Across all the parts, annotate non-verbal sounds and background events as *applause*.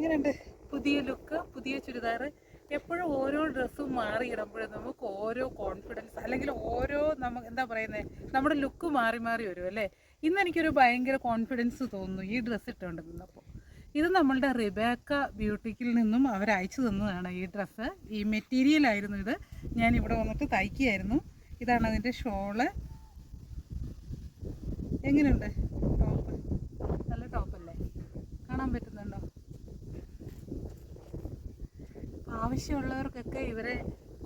എങ്ങനെയുണ്ട്? പുതിയ ലുക്ക് പുതിയ ചുരിദാർ എപ്പോഴും ഓരോ ഡ്രസ്സും മാറി ഇടുമ്പോഴും നമുക്ക് ഓരോ കോൺഫിഡൻസ് അല്ലെങ്കിൽ ഓരോ നമുക്ക് എന്താ പറയുന്നത് നമ്മുടെ ലുക്ക് മാറി മാറി വരും അല്ലേ? ഇന്ന് എനിക്കൊരു ഭയങ്കര കോൺഫിഡൻസ് തോന്നുന്നു ഈ ഡ്രസ്സ് ഇട്ടുകൊണ്ട് നിന്നപ്പോൾ. ഇത് നമ്മളുടെ റിബേക്ക ബ്യൂട്ടിക്കിൽ നിന്നും അവർ അയച്ചു തന്നതാണ് ഈ ഡ്രസ്സ് ഈ മെറ്റീരിയൽ ആയിരുന്നു ഇത്. ഞാൻ ഇവിടെ വന്നിട്ട് തയ്ക്കുകയായിരുന്നു. ഇതാണ് അതിന്റെ ഷോൾ. എങ്ങനെയുണ്ട്? ടോപ്പ് നല്ല ടോപ്പല്ലേ കാണാൻ പറ്റുന്നുണ്ടോ? ആവശ്യമുള്ളവർക്കൊക്കെ ഇവരെ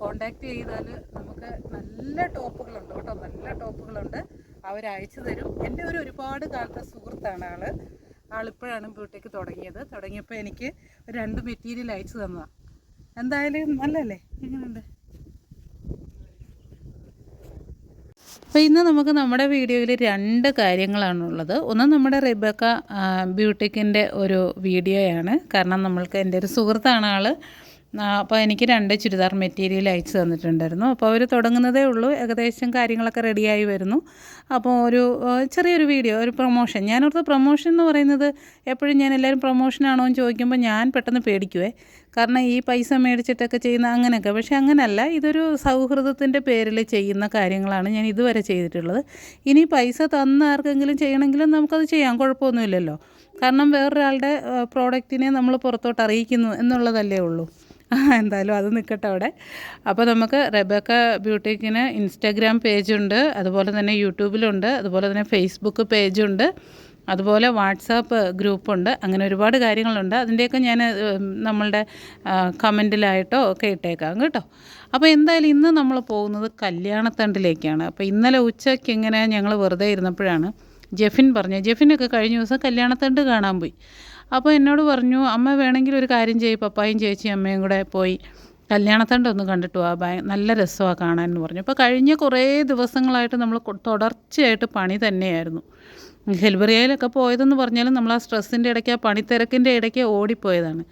കോണ്ടാക്ട് ചെയ്താൽ നമുക്ക് നല്ല ടോപ്പുകളുണ്ട് കേട്ടോ. നല്ല ടോപ്പുകളുണ്ട്. അവർ അയച്ചു തരും. എന്റെ ഒരു ഒരുപാട് കാലത്തെ സുഹൃത്താണ് ആൾ. ആളിപ്പോഴാണ് ബ്യൂട്ടിക്ക് തുടങ്ങിയത്. തുടങ്ങിയപ്പോൾ എനിക്ക് രണ്ട് മെറ്റീരിയൽ അയച്ചു തന്നതാണ് എന്തായാലും നല്ലല്ലേ എങ്ങനെയുണ്ട്? അപ്പോൾ ഇന്ന് നമുക്ക് നമ്മുടെ വീഡിയോയിൽ രണ്ട് കാര്യങ്ങളാണുള്ളത്. ഒന്ന് നമ്മുടെ റിബക്ക ബ്യൂട്ടിക്കിന്റെ ഒരു വീഡിയോയാണ്. കാരണം നമ്മൾക്ക് എന്റെ ഒരു സുഹൃത്താണ് ആൾ അപ്പോൾ എനിക്ക് രണ്ട് ചുരിദാർ മെറ്റീരിയൽ അയച്ചു തന്നിട്ടുണ്ടായിരുന്നു. അപ്പോൾ അവർ തുടങ്ങുന്നതേ ഉള്ളൂ. ഏകദേശം കാര്യങ്ങളൊക്കെ റെഡിയായി വരുന്നു. അപ്പോൾ ഒരു ചെറിയൊരു വീഡിയോ ഒരു പ്രൊമോഷൻ. ഞാനോർത്ത് പ്രൊമോഷൻ എന്ന് പറയുന്നത് എപ്പോഴും ഞാൻ എല്ലാവരും പ്രൊമോഷനാണോ എന്ന് ചോദിക്കുമ്പോൾ ഞാൻ പെട്ടെന്ന് പേടിക്കുവേ. കാരണം ഈ പൈസ മേടിച്ചിട്ടൊക്കെ ചെയ്യുന്ന അങ്ങനെയൊക്കെ. പക്ഷേ അങ്ങനെയല്ല ഇതൊരു സൗഹൃദത്തിന്റെ പേരിൽ ചെയ്യുന്ന കാര്യങ്ങളാണ് ഞാൻ ഇതുവരെ ചെയ്തിട്ടുള്ളത്. ഇനി പൈസ തന്ന ആർക്കെങ്കിലും ചെയ്യണമെങ്കിലും നമുക്കത് ചെയ്യാം. കുഴപ്പമൊന്നുമില്ലല്ലോ. കാരണം വേറൊരാളുടെ പ്രോഡക്റ്റിനെ നമ്മൾ പുറത്തോട്ട് അറിയിക്കുന്നു എന്നുള്ളതല്ലേ ഉള്ളൂ. *laughs* എന്തായാലും അത് നിൽക്കട്ടെ അവിടെ. അപ്പോൾ നമുക്ക് റെബക്ക ബ്യൂട്ടിക്കിന് ഇൻസ്റ്റാഗ്രാം പേജുണ്ട് അതുപോലെ തന്നെ യൂട്യൂബിലുണ്ട് അതുപോലെ തന്നെ ഫേസ്ബുക്ക് പേജുണ്ട് അതുപോലെ വാട്സാപ്പ് ഗ്രൂപ്പുണ്ട് അങ്ങനെ ഒരുപാട് കാര്യങ്ങളുണ്ട്. അതിന്റെയൊക്കെ ഞാൻ നമ്മളുടെ കമന്റിലായിട്ടോ ഒക്കെ ഇട്ടേക്കാം കേട്ടോ. അപ്പോൾ എന്തായാലും ഇന്ന് നമ്മൾ പോകുന്നത് കല്യാണത്തണ്ടിലേക്കാണ്. അപ്പോൾ ഇന്നലെ ഉച്ചയ്ക്ക് ഇങ്ങനെ ഞങ്ങൾ വെറുതെ ഇരുന്നപ്പോഴാണ് ജെഫിൻ പറഞ്ഞു ജെഫിനൊക്കെ കഴിഞ്ഞ ദിവസം കല്യാണത്തണ്ട് കാണാൻ പോയി. അപ്പോൾ എന്നോട് പറഞ്ഞു അമ്മ വേണമെങ്കിൽ ഒരു കാര്യം ചെയ്യും പപ്പായും ചേച്ചി അമ്മയും കൂടെ പോയി കല്യാണത്തണ്ട് ഒന്ന് കണ്ടിട്ട് ആ ഭയ നല്ല രസമാണ് കാണാൻ എന്ന് പറഞ്ഞു. അപ്പോൾ കഴിഞ്ഞ കുറേ ദിവസങ്ങളായിട്ട് നമ്മൾ തുടർച്ചയായിട്ട് പണി തന്നെയായിരുന്നു. ഹെൽബറിയയിലൊക്കെ പോയതെന്ന് പറഞ്ഞാലും നമ്മൾ ആ സ്ട്രെസ്സിന്റെ ഇടയ്ക്ക് ആ പണിത്തിരക്കിന്റെ ഇടയ്ക്ക് ഓടിപ്പോയതാണ്.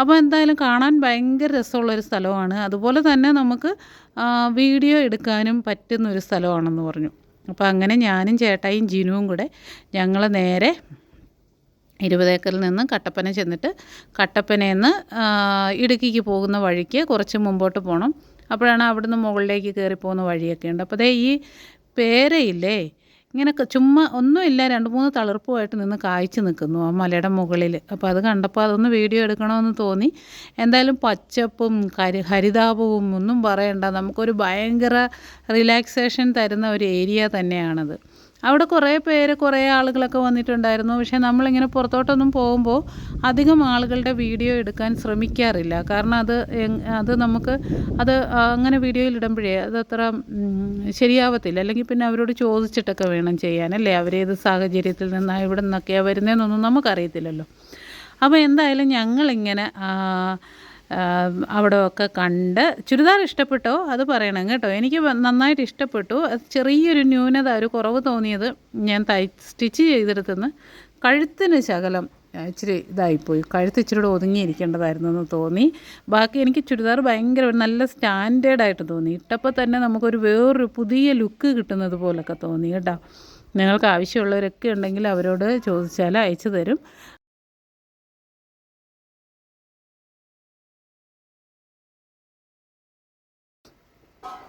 അപ്പോൾ എന്തായാലും കാണാൻ ഭയങ്കര രസമുള്ളൊരു സ്ഥലമാണ്. അതുപോലെ തന്നെ നമുക്ക് വീഡിയോ എടുക്കാനും പറ്റുന്ന ഒരു സ്ഥലമാണെന്ന് പറഞ്ഞു. അപ്പോൾ അങ്ങനെ ഞാനും ചേട്ടായും ജിനുവും കൂടെ ഞങ്ങൾ നേരെ ഇരുപതേക്കറിൽ നിന്ന് കട്ടപ്പന ചെന്നിട്ട് കട്ടപ്പനയിൽ നിന്ന് ഇടുക്കിക്ക് പോകുന്ന വഴിക്ക് കുറച്ച് മുമ്പോട്ട് പോകണം അപ്പോഴാണ് അവിടുന്ന് മുകളിലേക്ക് കയറി പോകുന്ന വഴിയൊക്കെ ഉണ്ട്. അപ്പോൾ ദേ ഈ പേരയില്ലേ ഇങ്ങനെ ചുമ്മാ ഒന്നുമില്ല രണ്ട് മൂന്ന് തളിർപ്പുമായിട്ട് നിന്ന് കായ്ച്ചു നിൽക്കുന്നു ആ മലയുടെ മുകളിൽ അപ്പോൾ അത് കണ്ടപ്പോൾ അതൊന്ന് വീഡിയോ എടുക്കണമെന്ന് തോന്നി. എന്തായാലും പച്ചപ്പും കരി ഹരിതാപവും ഒന്നും പറയണ്ട. നമുക്കൊരു ഭയങ്കര റിലാക്സേഷൻ തരുന്ന ഒരു ഏരിയ തന്നെയാണത്. അവിടെ കുറേ പേര് കുറേ ആളുകളൊക്കെ വന്നിട്ടുണ്ടായിരുന്നു. പക്ഷേ നമ്മളിങ്ങനെ പുറത്തോട്ടൊന്നും പോകുമ്പോൾ അധികം ആളുകളുടെ വീഡിയോ എടുക്കാൻ ശ്രമിക്കാറില്ല. കാരണം അത് അത് നമുക്ക് അത് അങ്ങനെ വീഡിയോയിൽ ഇടുമ്പോഴേ അത് അത്ര ശരിയാവത്തില്ല. അല്ലെങ്കിൽ പിന്നെ അവരോട് ചോദിച്ചിട്ടൊക്കെ വേണം ചെയ്യാൻ അല്ലേ? അവരേത് സാഹചര്യത്തിൽ നിന്നാണ് ഇവിടെ നിന്നൊക്കെയാണ് വരുന്നതെന്നൊന്നും നമുക്കറിയത്തില്ലല്ലോ. അപ്പോൾ എന്തായാലും ഞങ്ങളിങ്ങനെ അവിടെ ഒക്കെ കണ്ട് ചുരിദാർ ഇഷ്ടപ്പെട്ടോ? അത് പറയണം കേട്ടോ. എനിക്ക് നന്നായിട്ട് ഇഷ്ടപ്പെട്ടു. ചെറിയൊരു ന്യൂനത ഒരു കുറവ് തോന്നിയത് ഞാൻ തൈ സ്റ്റിച്ച് ചെയ്തെടുത്തുനിന്ന് കഴുത്തിന് ശകലം ഇച്ചിരി ഇതായിപ്പോയി. കഴുത്ത് ഇച്ചിരി ഒതുങ്ങിയിരിക്കേണ്ടതായിരുന്നു എന്ന് തോന്നി. ബാക്കി എനിക്ക് ചുരിദാർ ഭയങ്കര നല്ല സ്റ്റാൻഡേർഡായിട്ട് തോന്നി. ഇട്ടപ്പോൾ തന്നെ നമുക്കൊരു വേറൊരു പുതിയ ലുക്ക് കിട്ടുന്നത് പോലൊക്കെ തോന്നി കേട്ടോ. നിങ്ങൾക്ക് ആവശ്യമുള്ളവരൊക്കെ ഉണ്ടെങ്കിൽ അവരോട് ചോദിച്ചാൽ അയച്ചു തരും.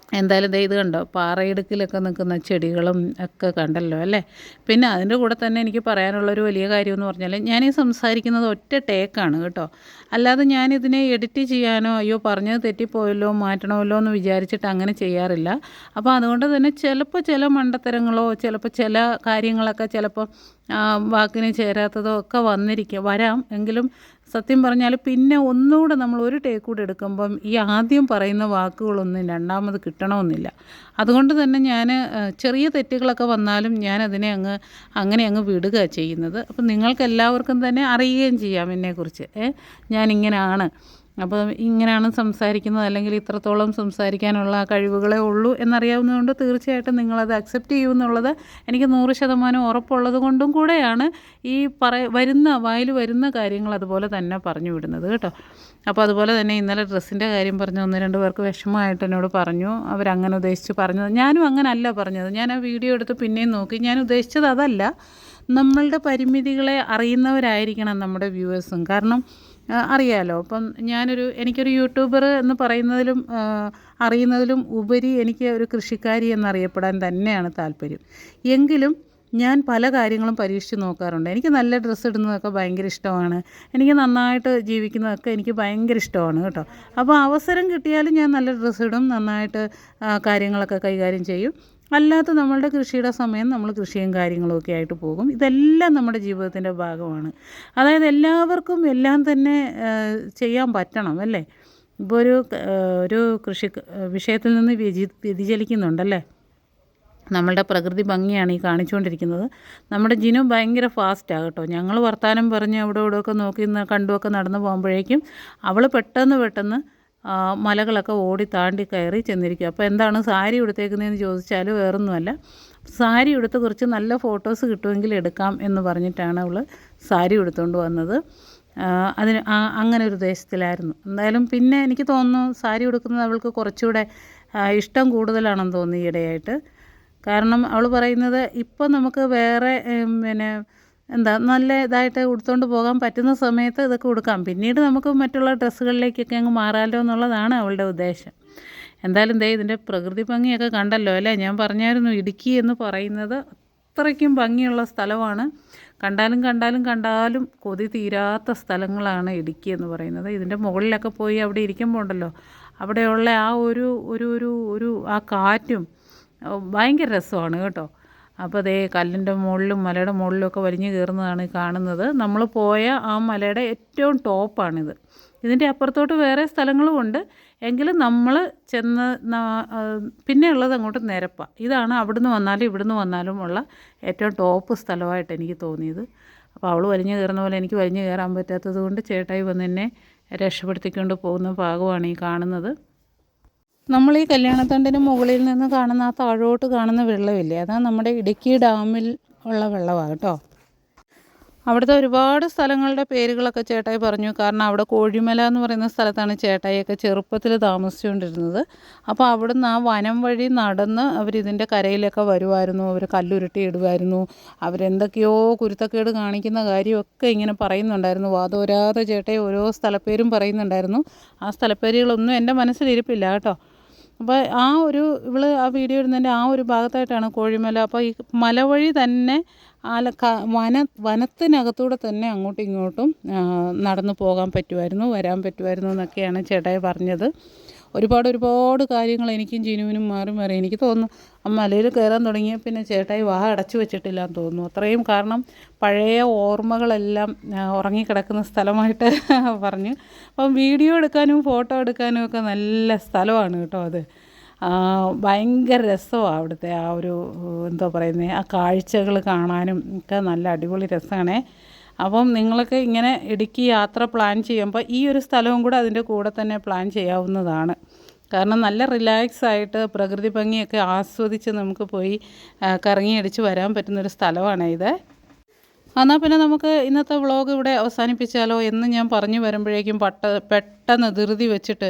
എന്തായാലും ദേ ഇത് കണ്ടോ? പാറയിടുക്കിലൊക്കെ നിൽക്കുന്ന ചെടികളും ഒക്കെ കണ്ടല്ലോ അല്ലേ? പിന്നെ അതിന്റെ കൂടെ തന്നെ എനിക്ക് പറയാനുള്ളൊരു വലിയ കാര്യം എന്ന് പറഞ്ഞാൽ ഞാൻ ഈ സംസാരിക്കുന്നത് ഒറ്റ ടേക്കാണ് കേട്ടോ. അല്ലാതെ ഞാനിതിനെ എഡിറ്റ് ചെയ്യാനോ അയ്യോ പറഞ്ഞത് തെറ്റിപ്പോയല്ലോ മാറ്റണമല്ലോ എന്ന് വിചാരിച്ചിട്ട് അങ്ങനെ ചെയ്യാറില്ല. അപ്പോൾ അതുകൊണ്ട് തന്നെ ചിലപ്പോൾ ചില മണ്ടത്തരങ്ങളോ ചിലപ്പോൾ ചില കാര്യങ്ങളൊക്കെ ചിലപ്പോൾ വാക്കിന് ചേരാത്തതോ ഒക്കെ വന്നിരിക്കുക വരാം. എങ്കിലും സത്യം പറഞ്ഞാൽ പിന്നെ ഒന്നുകൂടെ നമ്മൾ ഒരു ടേക്ക് കൂടെ എടുക്കുമ്പം ഈ ആദ്യം പറയുന്ന വാക്കുകളൊന്നും രണ്ടാമത് കിട്ടണമെന്നില്ല. അതുകൊണ്ട് തന്നെ ഞാൻ ചെറിയ തെറ്റുകളൊക്കെ വന്നാലും ഞാൻ അതിനെ അങ്ങ് അങ്ങനെ അങ്ങ് വിടുക ചെയ്യുന്നത്. അപ്പം നിങ്ങൾക്കെല്ലാവർക്കും തന്നെ അറിയുകയും ചെയ്യാം എന്നെക്കുറിച്ച്. ഏ ഞാനിങ്ങനെയാണ് അപ്പോൾ ഇങ്ങനെയാണ് സംസാരിക്കുന്നത് അല്ലെങ്കിൽ ഇത്രത്തോളം സംസാരിക്കാനുള്ള കഴിവുകളേ ഉള്ളൂ എന്നറിയാവുന്നതുകൊണ്ട് തീർച്ചയായിട്ടും നിങ്ങളത് അക്സെപ്റ്റ് ചെയ്യുമെന്നുള്ളത് എനിക്ക് നൂറ് ശതമാനം ഉറപ്പുള്ളത് കൊണ്ടും കൂടെയാണ് ഈ പറ വരുന്ന വായിൽ വരുന്ന കാര്യങ്ങൾ അതുപോലെ തന്നെ പറഞ്ഞു വിടുന്നത് കേട്ടോ. അപ്പോൾ അതുപോലെ തന്നെ ഇന്നലെ ഡ്രസ്സിന്റെ കാര്യം പറഞ്ഞു ഒന്ന് രണ്ട് പേർക്ക് വിഷമമായിട്ട് എന്നോട് പറഞ്ഞു. അവരങ്ങനെ ഉദ്ദേശിച്ച് പറഞ്ഞത്. ഞാനും അങ്ങനെ അല്ല പറഞ്ഞത്. ഞാൻ ആ വീഡിയോ എടുത്ത് പിന്നെയും നോക്കി. ഞാൻ ഉദ്ദേശിച്ചത് അതല്ല നമ്മളുടെ പരിമിതികളെ അറിയുന്നവരായിരിക്കണം നമ്മുടെ വ്യൂവേഴ്സും. കാരണം ആ, അറിയാലോ. അപ്പം ഞാനൊരു എനിക്കൊരു യൂട്യൂബർ എന്ന് പറയുന്നതിലും അറിയുന്നതിലും ഉപരി എനിക്ക് ഒരു കൃഷിക്കാരി എന്നറിയപ്പെടാൻ തന്നെയാണ് താല്പര്യം. എങ്കിലും ഞാൻ പല കാര്യങ്ങളും പരീക്ഷിച്ച് നോക്കാറുണ്ട്. എനിക്ക് നല്ല ഡ്രസ്സ് ഇടുന്നതൊക്കെ ഭയങ്കര ഇഷ്ടമാണ്. എനിക്ക് നന്നായിട്ട് ജീവിക്കുന്നതൊക്കെ എനിക്ക് ഭയങ്കര ഇഷ്ടമാണ് കേട്ടോ. അപ്പോൾ അവസരം കിട്ടിയാലും ഞാൻ നല്ല ഡ്രസ്സ് ഇടും നന്നായിട്ട് കാര്യങ്ങളൊക്കെ കൈകാര്യം ചെയ്യും. അല്ലാത്ത നമ്മളുടെ കൃഷിയുടെ സമയം നമ്മൾ കൃഷിയും കാര്യങ്ങളും ഒക്കെ ആയിട്ട് പോകും. ഇതെല്ലാം നമ്മുടെ ജീവിതത്തിന്റെ ഭാഗമാണ്. അതായത് എല്ലാവർക്കും എല്ലാം തന്നെ ചെയ്യാൻ പറ്റണം അല്ലേ? ഇപ്പോൾ ഒരു ഒരു കൃഷി വിഷയത്തിൽ നിന്ന് വ്യതി വ്യതിചലിക്കുന്നുണ്ടല്ലേ? നമ്മളുടെ പ്രകൃതി ഭംഗിയാണ് ഈ കാണിച്ചുകൊണ്ടിരിക്കുന്നത്. നമ്മുടെ ജിനു ഭയങ്കര ഫാസ്റ്റാണ് കേട്ടോ. ഞങ്ങൾ വർത്തമാനം പറഞ്ഞ് അവിടെ ഇവിടെയൊക്കെ നോക്കി കണ്ടുമൊക്കെ നടന്നു പോകുമ്പോഴേക്കും അവൾ പെട്ടെന്ന് പെട്ടെന്ന് മലകളൊക്കെ ഓടി താണ്ടി കയറി ചെന്നിരിക്കും. അപ്പോൾ എന്താണ് സാരി ഉടുത്തേക്കുന്നതെന്ന് ചോദിച്ചാൽ വേറൊന്നുമല്ല. സാരി ഉടുത്ത് കുറച്ച് നല്ല ഫോട്ടോസ് കിട്ടുമെങ്കിൽ എടുക്കാം എന്ന് പറഞ്ഞിട്ടാണ് അവൾ സാരി ഉടുത്തുകൊണ്ട് വന്നത്. അതിന് അങ്ങനെ ഒരു ദേശത്തിലായിരുന്നു എന്തായാലും പിന്നെ എനിക്ക് തോന്നുന്നു സാരി ഉടുക്കുന്നത് അവൾക്ക് കുറച്ചുകൂടെ ഇഷ്ടം കൂടുതലാണെന്ന് തോന്നി ഈയിടെയായിട്ട്. കാരണം അവൾ പറയുന്നത് ഇപ്പം നമുക്ക് വേറെ പിന്നെ എന്താ നല്ല ഇതായിട്ട് ഉടുത്തുകൊണ്ട് പോകാൻ പറ്റുന്ന സമയത്ത് ഇതൊക്കെ ഉടുക്കാം. പിന്നീട് നമുക്ക് മറ്റുള്ള ഡ്രസ്സുകളിലേക്കൊക്കെ അങ്ങ് മാറാമല്ലോ എന്നുള്ളതാണ് അവളുടെ ഉദ്ദേശം. എന്തായാലും ദേ ഇതിന്റെ പ്രകൃതി ഭംഗിയൊക്കെ കണ്ടല്ലോ അല്ലേ? ഞാൻ പറഞ്ഞായിരുന്നു ഇടുക്കി എന്ന് പറയുന്നത് അത്രയ്ക്കും ഭംഗിയുള്ള സ്ഥലമാണ്. കണ്ടാലും കണ്ടാലും കണ്ടാലും കൊതി തീരാത്ത സ്ഥലങ്ങളാണ് ഇടുക്കി എന്ന് പറയുന്നത്. ഇതിന്റെ മുകളിലൊക്കെ പോയി അവിടെ ഇരിക്കുമ്പോൾ ഉണ്ടല്ലോ അവിടെയുള്ള ആ ഒരു ഒരു ഒരു ഒരു ആ കാറ്റും ഭയങ്കര രസമാണ് കേട്ടോ. അപ്പോൾ അതേ കല്ലിന്റെ മുകളിലും മലയുടെ മുകളിലും ഒക്കെ വലിഞ്ഞു കയറുന്നതാണ് കാണുന്നത്. നമ്മൾ പോയ ആ മലയുടെ ഏറ്റവും ടോപ്പാണിത് ഇതിന്റെ അപ്പുറത്തോട്ട് വേറെ സ്ഥലങ്ങളും ഉണ്ട്. എങ്കിലും നമ്മൾ ചെന്ന് ന- പിന്നെ ഉള്ളത് അങ്ങോട്ട് നിരപ്പാണ് ഇതാണ് അവിടുന്ന് വന്നാലും ഇവിടുന്ന് വന്നാലും ഉള്ള ഏറ്റവും ടോപ്പ് സ്ഥലമായിട്ട് എനിക്ക് തോന്നിയത്. അപ്പോൾ അവൾ വലിഞ്ഞു കയറുന്ന പോലെ എനിക്ക് വലിഞ്ഞു കയറാൻ പറ്റാത്തത് കൊണ്ട് ചേട്ടായി വന്ന് എന്നെ രക്ഷപ്പെടുത്തിക്കൊണ്ട് പോകുന്ന ഭാഗമാണ് ഈ കാണുന്നത്. നമ്മൾ ഈ കല്യാണത്തണ്ടിന് മുകളിൽ നിന്ന് കാണുന്ന ആ താഴോട്ട് കാണുന്ന വെള്ളമില്ലേ? അതാണ് നമ്മുടെ ഇടുക്കി ഡാമിൽ ഉള്ള വെള്ളമാണ് കേട്ടോ. അവിടുത്തെ ഒരുപാട് സ്ഥലങ്ങളുടെ പേരുകളൊക്കെ ചേട്ടായി പറഞ്ഞു. കാരണം അവിടെ കോഴിമല എന്ന് പറയുന്ന സ്ഥലത്താണ് ചേട്ടായിയൊക്കെ ചെറുപ്പത്തിൽ താമസിച്ചുകൊണ്ടിരുന്നത്. അപ്പോൾ അവിടുന്ന് ആ വനം വഴി നടന്ന് അവരിതിന്റെ കരയിലൊക്കെ വരുമായിരുന്നു അവർ കല്ലുരുട്ടി ഇടുമായിരുന്നു അവരെന്തൊക്കെയോ കുരുത്തക്കേട് കാണിക്കുന്ന കാര്യമൊക്കെ ഇങ്ങനെ പറയുന്നുണ്ടായിരുന്നു. വാദോരാതെ ചേട്ടായി ഓരോ സ്ഥലപ്പേരും പറയുന്നുണ്ടായിരുന്നു. ആ സ്ഥലപ്പേരുകളൊന്നും എന്റെ മനസ്സിലിരിപ്പില്ല കേട്ടോ. അപ്പോൾ ആ ഒരു ഇവൾ ആ വീഡിയോ ഇടുന്നതിന്റെ ആ ഒരു ഭാഗത്തായിട്ടാണ് കോഴിമല. അപ്പോൾ ഈ മലവഴി തന്നെ ആല വന വനത്തിനകത്തൂടെ തന്നെ അങ്ങോട്ടും ഇങ്ങോട്ടും നടന്നു പോകാൻ പറ്റുമായിരുന്നു വരാൻ പറ്റുമായിരുന്നു എന്നൊക്കെയാണ് ചേട്ടായി പറഞ്ഞത്. ഒരുപാട് ഒരുപാട് കാര്യങ്ങൾ എനിക്കും ജിനുവിനും മാറി മാറി എനിക്ക് തോന്നുന്നു. മലയിൽ കയറാൻ തുടങ്ങിയ പിന്നെ ചേട്ടായി വാ അടച്ചു വെച്ചിട്ടില്ല എന്ന് തോന്നുന്നു. അത്രയും കാരണം പഴയ ഓർമ്മകളെല്ലാം ഉറങ്ങിക്കിടക്കുന്ന സ്ഥലമായിട്ട് *laughs* പറഞ്ഞു. അപ്പം വീഡിയോ എടുക്കാനും ഫോട്ടോ എടുക്കാനും ഒക്കെ നല്ല സ്ഥലമാണ് കേട്ടോ അത്. ഭയങ്കര രസമാണ് അവിടുത്തെ ആ ഒരു എന്താ പറയുന്നത് ആ കാഴ്ചകൾ കാണാനും ഒക്കെ നല്ല അടിപൊളി രസമാണേ. അപ്പം നിങ്ങൾക്ക് ഇങ്ങനെ ഇടുക്കി യാത്ര പ്ലാൻ ചെയ്യുമ്പോൾ ഈ ഒരു സ്ഥലവും കൂടെ അതിന്റെ കൂടെ തന്നെ പ്ലാൻ ചെയ്യാവുന്നതാണ്. കാരണം നല്ല റിലാക്സ് ആയിട്ട് പ്രകൃതി ഭംഗിയൊക്കെ ആസ്വദിച്ച് നമുക്ക് പോയി കറങ്ങി കറങ്ങിയടിച്ച് വരാൻ പറ്റുന്നൊരു സ്ഥലമാണ് ഇത്. എന്നാൽ പിന്നെ നമുക്ക് ഇന്നത്തെ വ്ളോഗ് ഇവിടെ അവസാനിപ്പിച്ചാലോ എന്ന് ഞാൻ പറഞ്ഞു വരുമ്പോഴേക്കും പട്ട പെട്ടെന്ന് ധൃതി വെച്ചിട്ട്